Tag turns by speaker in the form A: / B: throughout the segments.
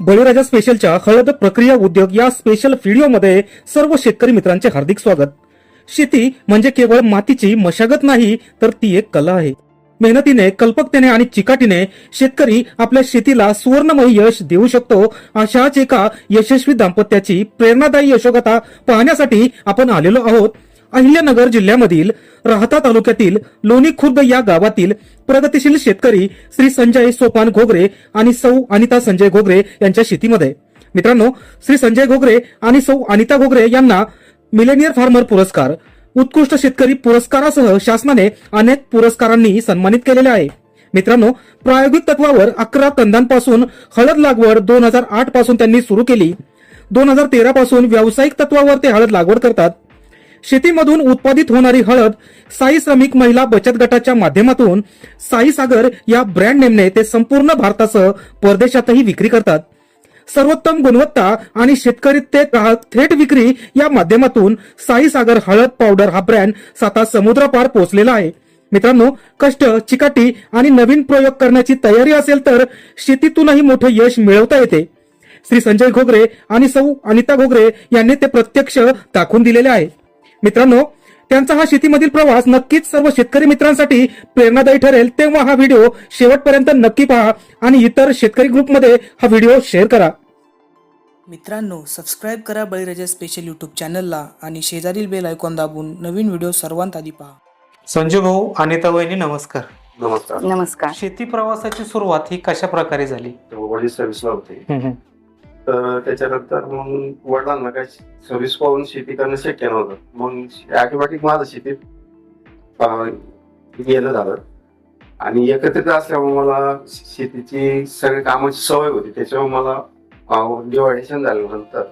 A: बळीराजा स्पेशलच्या हळद प्रक्रिया उद्योग या स्पेशल व्हिडिओमध्ये सर्व शेतकरी मित्रांचे हार्दिक स्वागत. शेती म्हणजे केवळ मातीची मशागत नाही तर ती एक कला आहे. मेहनतीने कल्पकतेने आणि चिकाटीने शेतकरी आपल्या शेतीला सुवर्णमय यश देऊ शकतो अशाच एका यशस्वी दाम्पत्याची प्रेरणादायी यशोगता पाहण्यासाठी आपण आलेलो आहोत. अहिल्यानगर जिल्ह्यामधील राहता तालुक्यातील लोणी खुर्द या गावातील प्रगतिशील शेतकरी श्री संजय सोपान घोगरे आणि सौ अनिता संजय घोगरे यांच्या शेतीमध्ये. मित्रांनो श्री संजय घोगरे आणि सौ अनिता घोगरे यांना मिलेनियर फार्मर पुरस्कार उत्कृष्ट शेतकरी पुरस्कारासह शासनाने अनेक पुरस्कारांनी सन्मानित केलेले आहे. मित्रांनो प्रायोगिक तत्वावर अकरा कंदांपासून हळद लागवड दोन हजार आठपासून त्यांनी सुरू केली. दोन हजार तेरा पासून व्यावसायिक तत्वावर ते हळद लागवड करतात. शेतीमधून उत्पादित होणारी हळद साई श्रमिक महिला बचत गटाच्या माध्यमातून साई सागर या ब्रँड नेमने ते संपूर्ण भारतासह परदेशातही विक्री करतात. सर्वोत्तम गुणवत्ता आणि शेतकरी ते ग्राहक थेट विक्री या माध्यमातून साई सागर हळद पावडर हा ब्रँड साता समुद्रापार पोहोचलेला आहे. मित्रांनो कष्ट चिकाटी आणि नवीन प्रयोग करण्याची तयारी असेल तर शेतीतूनही मोठं यश मिळवता येते. श्री संजय घोगरे आणि सौ अनिता घोगरे यांनी ते प्रत्यक्ष दाखवून दिलेले आहे. मित्रांनो त्यांचा हा शेतीमधील प्रवास नक्कीच सर्व शेतकरी मित्रांसाठी प्रेरणादायी ठरेल तेव्हा हा व्हिडिओ शेवटपर्यंत नक्की पहा आणि इतर शेतकरी ग्रुपमध्ये हा व्हिडिओ शेअर करा.
B: मित्रांनो सबस्क्राईब करा बळीराजा स्पेशल यूट्यूब चॅनलला आणि शेजारील बेल आयकॉन दाबून नवीन व्हिडिओ सर्वांत आधी पहा.
A: संजय भाऊ अनिता वहिनी नमस्कार.
C: नमस्कार.
D: नमस्कार.
A: शेती प्रवासाची सुरुवात ही कशा प्रकारे झाली
C: वडील सर्व्हिसला होते. तर त्याच्यानंतर मग वडिलांना काय सर्व्हिस पाहून शेती करणं शक्य नव्हतं. मग ऑटोमॅटिक माझं शेतीत गेलं झालं. आणि एकत्रित असल्यामुळे मला शेतीची सगळी कामाची सवय होती. त्याच्यामुळे मला डिवायडेशन झाल्यानंतर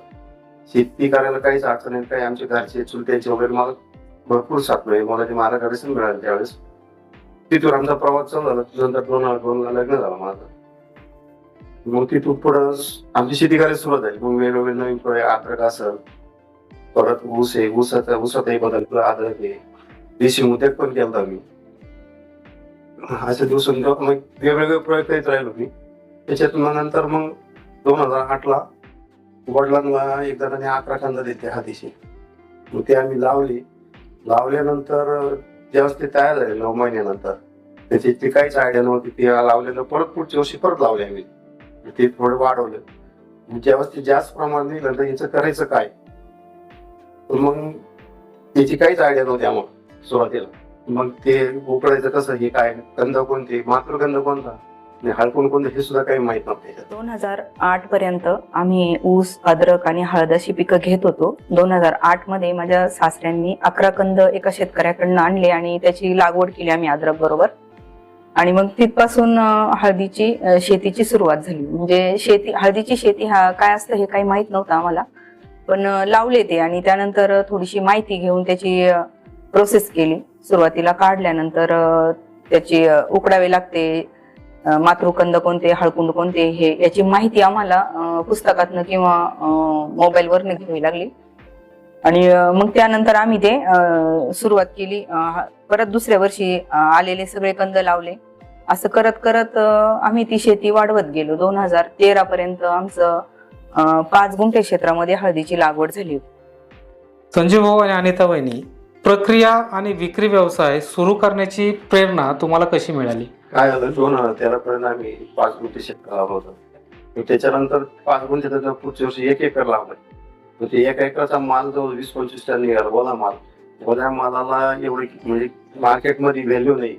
C: शेती करायला काहीच अडचण नाही. काही आमचे घरचे चुलत्याचे वगैरे मला भरपूर साथ मिळेल. मला ते मार्गदर्शन मिळालं त्यावेळेस. तिथून आमचा प्रवास चालू झाला. नंतर दोन दोनला लग्न झालं माझं. मग तिथून पुढं आमची शेती करायला सुरुवात झाली. मग वेगवेगळे नवीन प्रयोग अद्रक असेल परत ऊस आहे ऊसाचा ऊसातही बदल केला, अद्रक आहे. देशी उद्योग पण केला मी असे दिवस मग वेगवेगळे प्रयोग करीत राहिलो मी. त्याच्यात मग नंतर मग दोन हजार आठला वडिलांना एकदा त्याने अकरा कांदा देते हा दिशी मग ते आम्ही लावली. लावल्यानंतर ज्यावेळेस ते तयार झाले नऊ महिन्यानंतर. त्याची ती काहीच आयडिया नव्हती. ते लावलेलं परत पुढच्या वर्षी परत लावले आम्ही. ते थोडं वाढवलं. जास्तीत ते जास्त प्रमाणात दिलं तर याचं करायचं काय? तर मग त्याची काहीच आयडिया नव्हती आम्हाला सुरुवातीला. मग ते उकडायचं कसं हे काय गंध कोणते मातृगंध कोणता? आणि कोणतं हे सुद्धा काही माहीत नव्हतं
D: दोन हजार आठ पर्यंत आम्ही ऊस अद्रक आणि हळद अशी पिकं घेत होतो. दोन हजार आठमध्ये माझ्या सासऱ्यांनी अकरा कंद एका शेतकऱ्याकडनं आणले आणि त्याची लागवड केली आम्ही अद्रक बरोबर. आणि मग तिथपासून हळदीची शेतीची सुरुवात झाली. म्हणजे शेती हळदीची शेती हा काय असतं हे काही माहीत नव्हतं आम्हाला. पण लावले ते आणि त्यानंतर थोडीशी माहिती घेऊन त्याची प्रोसेस केली. सुरुवातीला काढल्यानंतर त्याची उकडावे लागते. मातृकंद कोणते हळकुंड कोणते हे याची माहिती आम्हाला पुस्तकातनं किंवा मोबाईलवरनं घ्यावी लागली. आणि मग त्यानंतर आम्ही ते सुरुवात केली. परत दुसऱ्या वर्षी आलेले सगळे कंद लावले. असं करत करत आम्ही ती शेती वाढवत गेलो. दोन हजार तेरा पर्यंत आमचं पाच गुंठे क्षेत्रामध्ये हळदीची लागवड झाली होती.
A: संजय भाऊ आणि अनिता वहिनी प्रक्रिया आणि विक्री व्यवसाय सुरू करण्याची प्रेरणा तुम्हाला कशी मिळाली?
C: काय झालं दोन हजार तेरा पर्यंत आम्ही पाच गुंठे शेत लावलं होतं. त्याच्यानंतर पाच गुंठे त्याचा पुढच्या वर्षी एक एकर लावलं. ते एक एकरचा माल जवळ वीस पंचवीस टन निघाला बोला माल. बोला मालाला एवढी म्हणजे मार्केटमध्ये व्हॅल्यू नाही.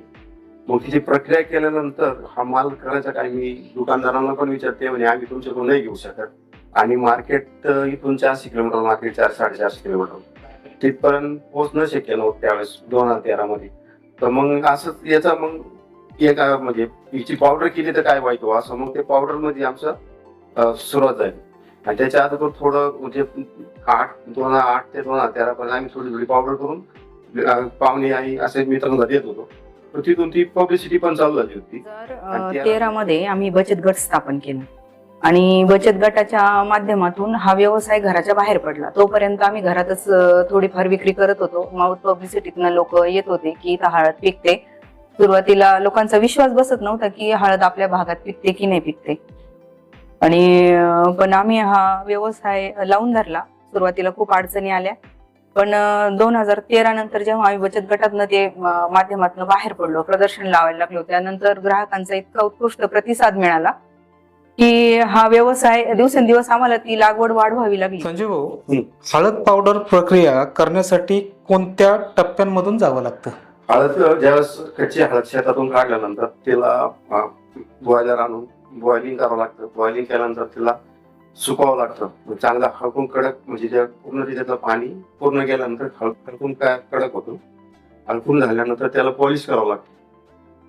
C: मग तिची प्रक्रिया केल्यानंतर हा माल करायचा काय मी दुकानदारांना पण विचारते म्हणजे आम्ही तुमच्याकडून नाही घेऊ शकत. आणि मार्केट इथून चारशे किलोमीटर मार्केट चार साडेचारशे किलोमीटर. तिथपर्यंत पोहोचणं शक्य नव्हतं त्यावेळेस दोन हजार तेरा मध्ये. तर मग असं याचा मग एक म्हणजे हिची पावडर केली तर काय वाईट हो? असं मग ते पावडरमध्ये आमचं सुरुवात झाली. आणि त्याच्या अगोदर थोडं म्हणजे आठ दोन हजार आठ ते दोन हजार तेरा पर्यंत आम्ही थोडी थोडी पावडर करून पाहुणे आई असे मित्रांना देत होतो. तर तिथून ती पब्लिसिटी पण चालू झाली होती.
D: तेरा मध्ये आम्ही बचत गट स्थापन केला. आणि बचत गटाच्या माध्यमातून हा व्यवसाय घराच्या बाहेर पडला. तोपर्यंत आम्ही घरातच थोडीफार विक्री करत होतो. माउथ पब्लिसिटीतनं लोक येत होते की इथं हळद पिकते. सुरुवातीला लोकांचा विश्वास बसत नव्हता की हळद आपल्या भागात पिकते की नाही पिकते. आणि पण आम्ही हा व्यवसाय लावून धरला. सुरुवातीला खूप अडचणी आल्या. पण दोन हजार तेरा नंतर जेव्हा आम्ही बचत गटातनं ते माध्यमातून बाहेर पडलो प्रदर्शन लावायला लागलो त्यानंतर ग्राहकांचा इतका उत्कृष्ट प्रतिसाद मिळाला की हा व्यवसाय दिवसेंदिवस आम्हाला ती लागवड वाढवावी लागली
A: संजय भाऊ. हळद पावडर प्रक्रिया करण्यासाठी कोणत्या टप्प्यांमधून जावं लागतं
C: हळद ज्यावेळेस कच्ची हळद शेतातून काढल्यानंतर तिला बॉयलर आणून बॉइलिंग करावं लागतं बॉइलिंग केल्यानंतर तिला सुकावं लागतं. चांगला हळकून कडक म्हणजे त्या पूर्ण त्यातलं पाणी पूर्ण गेल्यानंतर हळ हळकून काय कडक होतो. हळकून झाल्यानंतर त्याला पॉलिश करावं लागतं.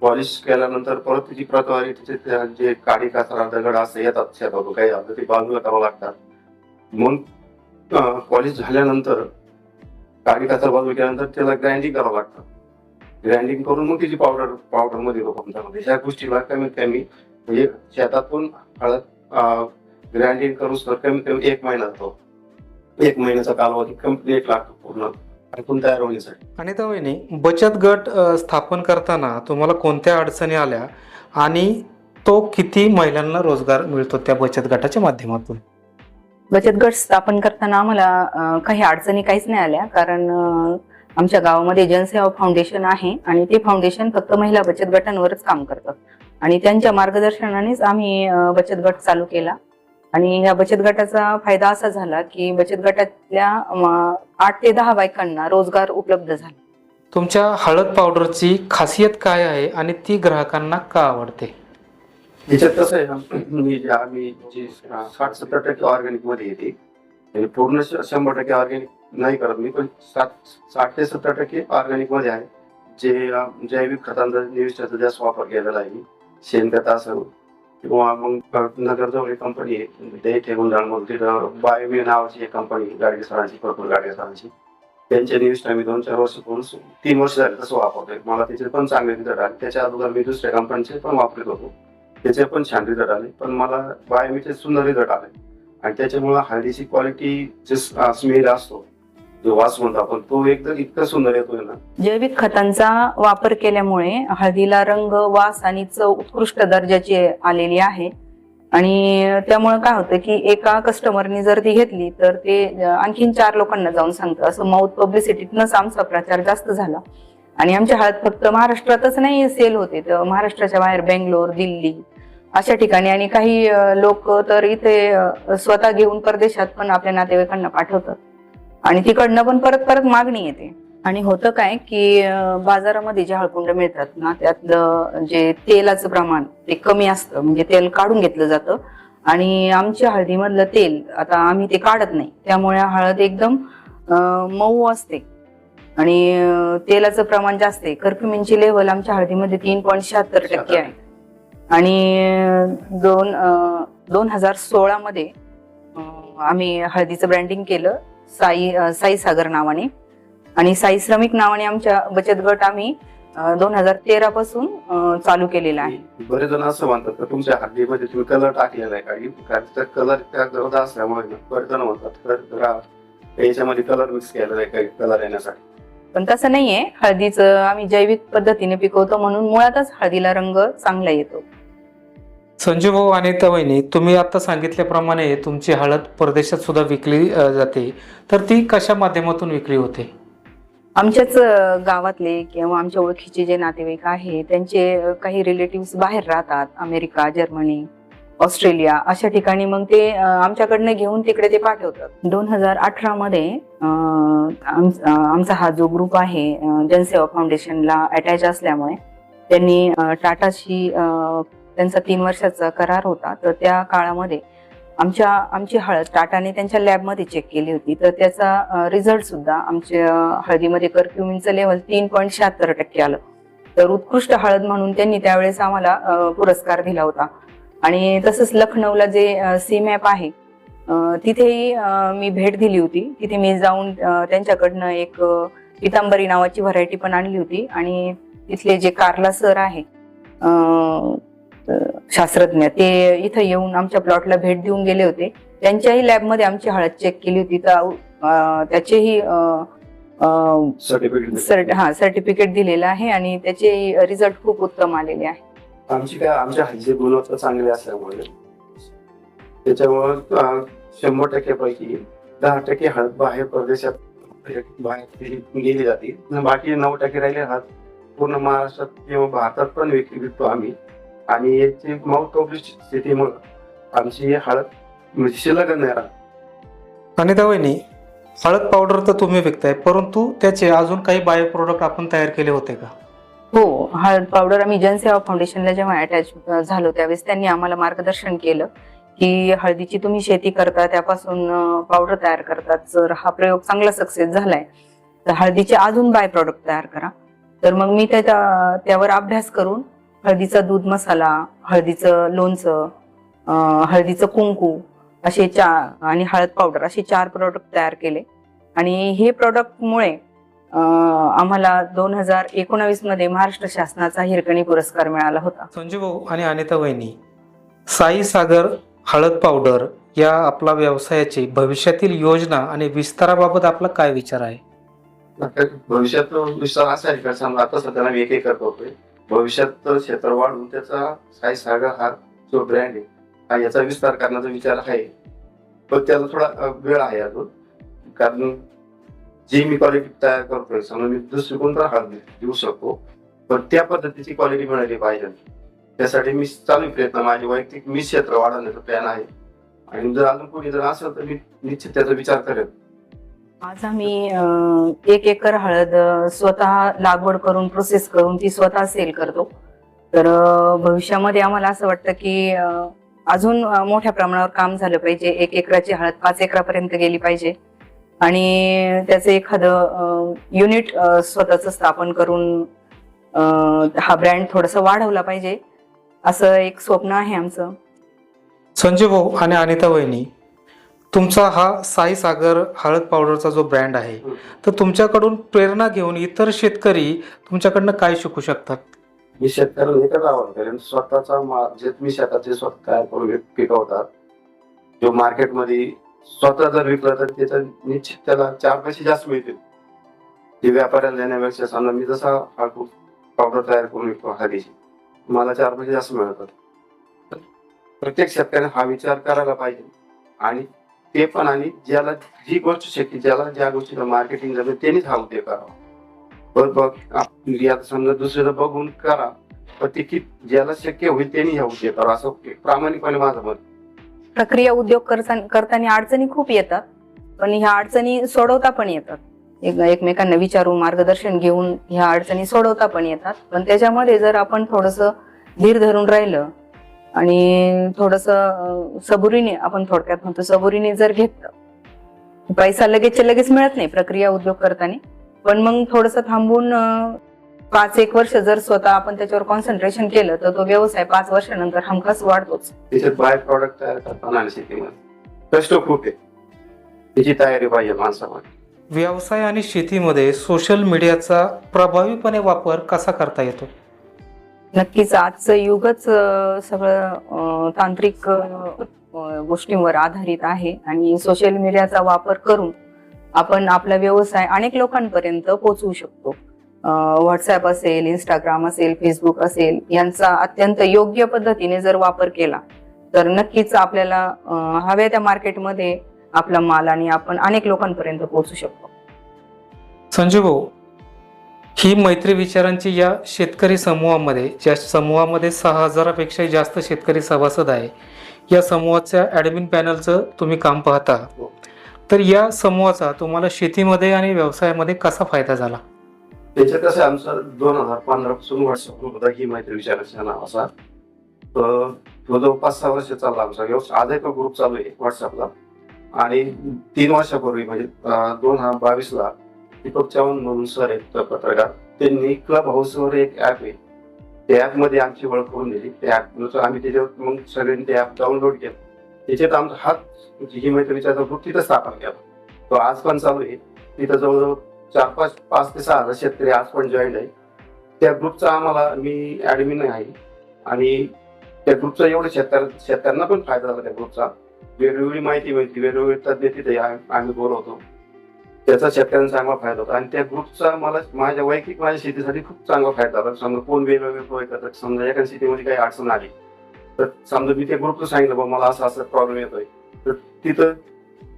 C: पॉलिश केल्यानंतर परत त्याची प्रतवारी तिचे त्या जे काडी कासरा दगड असं येतात शेतातून काही आलं ते बाजूला करावं लागतात. मग पॉलिश झाल्यानंतर काडी कासरा बाजूला केल्यानंतर त्याला ग्राइंडिंग करावं लागतं. ग्राइंडिंग करून मग त्याची पावडर पावडरमध्ये मध्ये ह्या गोष्टीला कमीत कमी म्हणजे शेतातून हळद ग्राइंडिंग करून तर कमीत कमी एक महिना जातो एक महिन्याचा कालावधी कंप्लीट लागतो पूर्ण. ऐकून तयार होण्यासाठी.
A: आणि त्या वहिनी बचत गट स्थापन करताना तुम्हाला कोणत्या अडचणी आल्या? आणि तो किती महिलांना रोजगार मिळतो त्या बचत गटाच्या माध्यमातून?
D: बचत गट स्थापन करताना आम्हाला काही अडचणी काहीच नाही आल्या. कारण आमच्या गावामध्ये जनसेवा फाउंडेशन आहे आणि ते फाउंडेशन फक्त महिला बचत गटांवरच काम करतं आणि त्यांच्या मार्गदर्शनानेच आम्ही बचत गट चालू केला. आणि या बचत गटाचा फायदा असा झाला की बचत गटातल्या आठ ते दहा बायकांना रोजगार उपलब्ध झाला.
A: तुमच्या हळद पावडरची खासियत काय आहे आणि ती ग्राहकांना का आवडते?
C: याच्यात कसं आहे आम्ही जी साठ सत्तर टक्के ऑर्गॅनिकमध्ये येते आणि पूर्ण शंभर टक्के ऑर्गॅनिक नाही करत मी पण साठ साठ ते सत्तर टक्के ऑर्गॅनिकमध्ये आहे. जे जैविक खतांचा निविष्ठाचा जास्त वापर केलेला आहे. शेणखत असेल किंवा मग नगरजवळ एक कंपनी आहे ते ठेवून जाण मग तिथं बायोमी नावाची एक कंपनी गाडी सरांची भरपूर गाडी सरांची. त्यांच्या निविष्ठ आम्ही दोन चार वर्ष करून तीन वर्ष झाले तसं वापरतोय. मला त्याचे पण चांगले रिझल्ट आले. त्याच्या अगोदर मी दुसऱ्या कंपनीचे पण वापरत होतो. त्याचे पण छान रिझल्ट आले. पण मला बायोमीचे सुंदर रिझल्ट आले. आणि त्याच्यामुळे हळदीची क्वालिटी जे स्मेल असतो. जो वास म्हणतो आपण तो एकदम इतका सुंदर येतोय ना.
D: जैविक खतांचा वापर केल्यामुळे हळदीला रंग वास आणि चव उत्कृष्ट दर्जाची आलेली आहे. आणि त्यामुळे काय होतं की एका कस्टमरनी जर ती घेतली तर ते आणखीन चार लोकांना जाऊन सांगतं. असं माउथ पब्लिसिटीतनच आमचा प्रचार जास्त झाला. आणि आमच्या हळद फक्त महाराष्ट्रातच नाही सेल होते. तर महाराष्ट्राच्या बाहेर बेंगलोर दिल्ली अशा ठिकाणी. आणि काही लोक तर इथे स्वतः घेऊन परदेशात पण आपल्या नातेवाईकांना पाठवतात. आणि तिकडनं पण परत परत मागणी येते. आणि होतं काय की बाजारामध्ये जे हळकुंड मिळतात ना त्यातलं जे तेलाचं प्रमाण ते कमी असतं. म्हणजे तेल काढून घेतलं जातं. आणि आमच्या हळदीमधलं तेल आता आम्ही ते काढत नाही. त्यामुळे हळद एकदम मऊ असते. आणि तेलाचं प्रमाण जास्त आहे. कर्क्युमिनची लेवल आमच्या हळदीमध्ये तीन पॉईंट शहात्तर टक्के आहे. आणि दोन दोन हजार सोळामध्ये आम्ही हळदीचं ब्रँडिंग केलं. साई साई सागर नावाने. आणि साई श्रमिक नावाने आमच्या बचत गट आम्ही दोन हजार तेरा पासून चालू केलेला आहे.
C: बरेच जण असं म्हणतात का तुमच्या हळदीमध्ये तुम्ही कलर टाकलेला आहे काही. त्या कलर त्या गरज असल्यामुळे बरेच जण म्हणतात याच्यामध्ये कलर मिक्स केलेला आहे काही कलर येण्यासाठी.
D: पण तसं नाहीये. हळदीचं आम्ही जैविक पद्धतीने पिकवतो म्हणून मुळातच हळदीला रंग चांगला येतो.
A: संजय भाऊ आणि तवैनी तुम्ही आता सांगितल्याप्रमाणे तुमची हळद परदेशात सुद्धा विकली जाते. तर ती कशा माध्यमातून विक्री होते?
D: आमच्याच गावातले किंवा आमच्या ओळखीचे जे नातेवाईक आहे त्यांचे काही रिलेटिव्ह बाहेर राहतात अमेरिका जर्मनी ऑस्ट्रेलिया अशा ठिकाणी मग ते आमच्याकडनं घेऊन तिकडे ते पाठवतात. दोन हजार अठरा मध्ये आम- आमचा हा जो ग्रुप आहे जनसेवा फाउंडेशनला अटॅच असल्यामुळे त्यांनी टाटाशी त्यांचा तीन वर्षाचा करार होता तर त्या काळामध्ये आमच्या आमची हळद टाटाने त्यांच्या लॅबमध्ये चेक केली होती. तर त्याचा रिझल्ट सुद्धा आमच्या हळदीमध्ये कर्क्युमिनचं लेवल तीन पॉईंट शहात्तर टक्के आलं. तर उत्कृष्ट हळद म्हणून त्यांनी त्यावेळेस आम्हाला पुरस्कार दिला होता. आणि तसंच लखनौला जे सी मॅप आहे तिथेही मी भेट दिली होती. तिथे मी जाऊन त्यांच्याकडनं एक पितांबरी नावाची व्हरायटी पण आणली होती. आणि तिथले जे कार्ला सर आहे शास्त्रज्ञ. ते इथं येऊन आमच्या प्लॉटला भेट देऊन गेले होते. त्यांच्याही लॅबमध्ये आमची हळद चेक केली होती. तर त्याचेही
C: सर्टिफिकेट
D: सर्ट हा सर्टिफिकेट दिलेलं आहे आणि त्याचे रिझल्ट खूप उत्तम आलेले आहे.
C: आमची काय आमच्या हल्ली गुणवत्ता चांगली असल्यामुळे. त्याच्यामुळं शंभर टक्क्यापैकी दहा टक्के हळद बाहेर परदेशात बाहेर गेली जाते. बाकी नऊ टक्के राहिले हळद. पूर्ण महाराष्ट्रात किंवा भारतात पण विक विकतो आम्ही. आणि याची माउथ पब्लिसिटी स्थितीमुळं आमची ही हळद म्हणजे शिल्लक नाही राहत.
A: अनिता वहिनी हळद पावडर तर तुम्ही विकताय परंतु त्याचे अजून काही बायो प्रोडक्ट आपण तयार केले होते का?
D: हो हळद पावडर आम्ही जनसेवा फाउंडेशनला जेव्हा अटॅच झालो त्यावेळेस त्यांनी आम्हाला मार्गदर्शन केलं की हळदीची तुम्ही शेती करता त्यापासून पावडर तयार करतात. जर हा प्रयोग चांगला सक्सेस झालाय तर हळदीचे अजून बाय प्रॉडक्ट तयार करा. तर मग मी त्या त्यावर अभ्यास करून हळदीचा दूध मसाला हळदीचं लोणचं अं, हळदीचं कुंकू असे चार आणि हळद पावडर असे चार प्रोडक्ट तयार केले. आणि हे प्रॉडक्टमुळे अं, आम्हाला दोन हजार एकोणावीसमध्ये महाराष्ट्र शासनाचा हिरकणी पुरस्कार मिळाला होता.
A: संजू भाऊ आणि अनिता वहिनी साई सागर हळद पावडर या आपला व्यवसायाची भविष्यातील योजना आणि विस्ताराबाबत आपला काय विचार आहे?
C: भविष्यात विचार असा आहे का? समजा आता सध्या आम्ही एक एकर करतोय भविष्यात तर क्षेत्र वाढून त्याचा साई सागर हा जो ब्रँड आहे हा याचा विस्तार करण्याचा विचार आहे. पण त्याचा थोडा वेळ आहे अजून. कारण जी मी क्वालिटी तयार करतोय समजा मी दुसरी कोणता हार देऊ शकतो. पण त्या पद्धतीची क्वालिटी मिळाली पाहिजे. त्यासाठी मी चालू प्रयत्न. माझे वैयक्तिक मी क्षेत्र वाढवण्याचा प्लॅन आहे. आणि जर अजून कोणी जर असेल तर मी निश्चित त्याचा विचार करेन.
D: आज आम्ही एक एकर हळद स्वतः लागवड करून प्रोसेस करून ती स्वतः सेल करतो. तर भविष्यामध्ये आम्हाला असं वाटतं की अजून मोठ्या प्रमाणावर काम झालं पाहिजे. एक एकराची हळद पाच एकरापर्यंत गेली पाहिजे. आणि त्याचं एखादं युनिट स्वतःच स्थापन करून हा ब्रँड थोडासा वाढवला पाहिजे. असं एक स्वप्न आहे आमचं.
A: संजय भाऊ आणि अनिता वहिनी तुमचा हा साई सागर हळद पावडरचा जो ब्रँड आहे तर तुमच्याकडून प्रेरणा घेऊन इतर शेतकरी तुमच्याकडनं काय शिकू शकतात?
C: मी शेतकऱ्याला एकच आवाहन करेन स्वतःचा जे तुम्ही शेताचे स्वतः तयार करून पिकवतात जो मार्केटमध्ये स्वतः जर विकला तर त्याचा निश्चित त्याला चार पैसे जास्त मिळतील. ते व्यापाऱ्याला देण्यापेक्षा समजा मी जसा हा पावडर तयार करून विकतो हळदीची मला चार पैसे जास्त मिळतात. प्रत्येक शेतकऱ्याने हा विचार करायला पाहिजे आणि ते पण आणि ज्याला जी गोष्ट शक्य ज्याला ज्या गोष्टीला मार्केटिंग जमेल त्यांनीच हा उद्योग करावा. बघ बघ समजा दुसऱ्याला बघून करा पण ते की ज्याला शक्य होईल त्यांनी हा उद्योग करावा असं प्रामाणिकपणे माझं मत.
D: प्रक्रिया उद्योग करता- करताना अडचणी खूप येतात पण ह्या अडचणी सोडवता पण येतात. एक- एकमेकांना विचारून मार्गदर्शन घेऊन ह्या अडचणी सोडवता पण येतात. पण त्याच्यामध्ये जर आपण थोडस धीर धरून राहिलं आणि थोडस सबुरीने आपण थोडक्यात म्हणतो सबुरीने जर घेतलं पैसा लगेच लगेच मिळत नाही प्रक्रिया उद्योग करताना पण मग थोडस थांबून पाच एक वर्ष जर स्वतः आपण त्याच्यावर कॉन्सन्ट्रेशन केलं तर तो व्यवसाय पाच वर्षानंतर हमखास वाढतोच.
C: त्याच्यात बाय प्रॉडक्ट तयार करताना आणि शेतीमध्ये. कष्ट खूप आहे. त्याची तयारी पाहिजे माणसामध्ये
A: व्यवसाय आणि शेतीमध्ये सोशल मीडियाचा प्रभावीपणे वापर कसा करता येतो?
D: नक्कीच आजचं युगच सगळं तांत्रिक गोष्टींवर आधारित आहे आणि सोशल मीडियाचा वापर करून आपण आपला व्यवसाय अनेक लोकांपर्यंत पोहोचवू शकतो. व्हॉट्सअप असेल इंस्टाग्राम असेल फेसबुक असेल यांचा अत्यंत योग्य पद्धतीने जर वापर केला तर नक्कीच आपल्याला हव्या त्या मार्केटमध्ये आपला माल आणि आपण अनेक लोकांपर्यंत पोहोचू शकतो.
A: संजू भाऊ ही मैत्री विचारांची या शेतकरी समूहामध्ये ज्या समूहामध्ये सहा हजारापेक्षाही जास्त शेतकरी सभासद आहे. या समूहाच्या ॲडमिन पॅनलचं तुम्ही काम पाहता. तर या समूहाचा तुम्हाला शेतीमध्ये आणि व्यवसायामध्ये कसा फायदा झाला?
C: त्याच्यात कसं आमचं दोन हजार पंधरा पासून व्हॉट्सअप ग्रुप होता ही मैत्री विचारायचा नाव असा. तर तो जो पाच सहा वर्ष चालला आमचा व्यवसाय. आज एक ग्रुप चालू आहे व्हॉट्सअपला आणि तीन वर्षापूर्वी म्हणजे दोन हजार बावीसला दीपक चव्हाण म्हणून सर आहेत पत्रकार. त्यांनी क्लब हाऊसवर एक ऍप आहे. त्या ऍपमध्ये आमची ओळख करून दिली. त्या ऍपनुसार आम्ही त्याच्यावर मग सगळ्यांनी ते ऍप डाउनलोड केलं. त्याच्यात आमचा हात म्हणजे ही मैत्रीचा विचाराचा ग्रुप तिथं स्थापन केला. तो आज पण चालू आहे. तिथं जवळजवळ चार पाच पाच ते सहा हजार शेतकरी आज पण जॉईन आहे त्या ग्रुपचा आम्हाला मी ऍडमिन आहे. आणि त्या ग्रुपचा एवढं शेतकऱ्या शेतकऱ्यांना पण फायदा झाला त्या ग्रुपचा वेगवेगळी माहिती मिळते. वेगवेगळी तज्ञ तिथे आम्ही बोलवतो. त्याचा शेतकऱ्यांना चांगला फायदा होता. आणि त्या ग्रुपचा मला माझ्या वैयक्तिक माझ्या शेतीसाठी खूप चांगला फायदा झाला. समजा कोण वेगवेगळे प्रोजेक्ट करतात. समजा एका शेतीमध्ये काही अडचण आली तर समजा मी त्या ग्रुपला सांगितलं बा मला असं असं प्रॉब्लेम येतोय. तर तिथं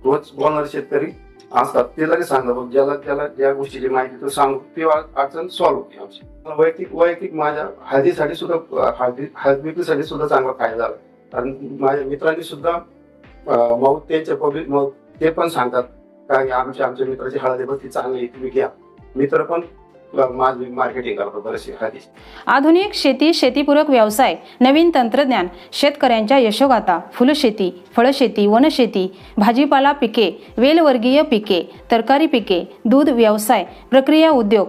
C: रोज बोलणारे शेतकरी असतात. ते लगेच सांगतात बघ ज्याला त्याला ज्या गोष्टीची माहिती तर सांगू. ती अडचण सॉल्व्ह होती आमची. वैयक्तिक वैयक्तिक माझ्या हळदीसाठी सुद्धा हळदी हळदीसाठी सुद्धा चांगला फायदा झाला. कारण माझ्या मित्रांनी सुद्धा मग त्यांच्या पब्लिक मग ते पण सांगतात का की आमच्या आमच्या मित्राची हळद बघ ती चांगली आहे, तुम्ही घ्या. मित्र पण मार्केटिंग करतो बरेचसे हळदी
E: आधुनिक शेती शेतीपूरक व्यवसाय नवीन तंत्रज्ञान शेतकऱ्यांच्या यशोगाथा फुलशेती फळशेती वनशेती भाजीपाला पिके वेलवर्गीय पिके तरकारी पिके दूध व्यवसाय प्रक्रिया उद्योग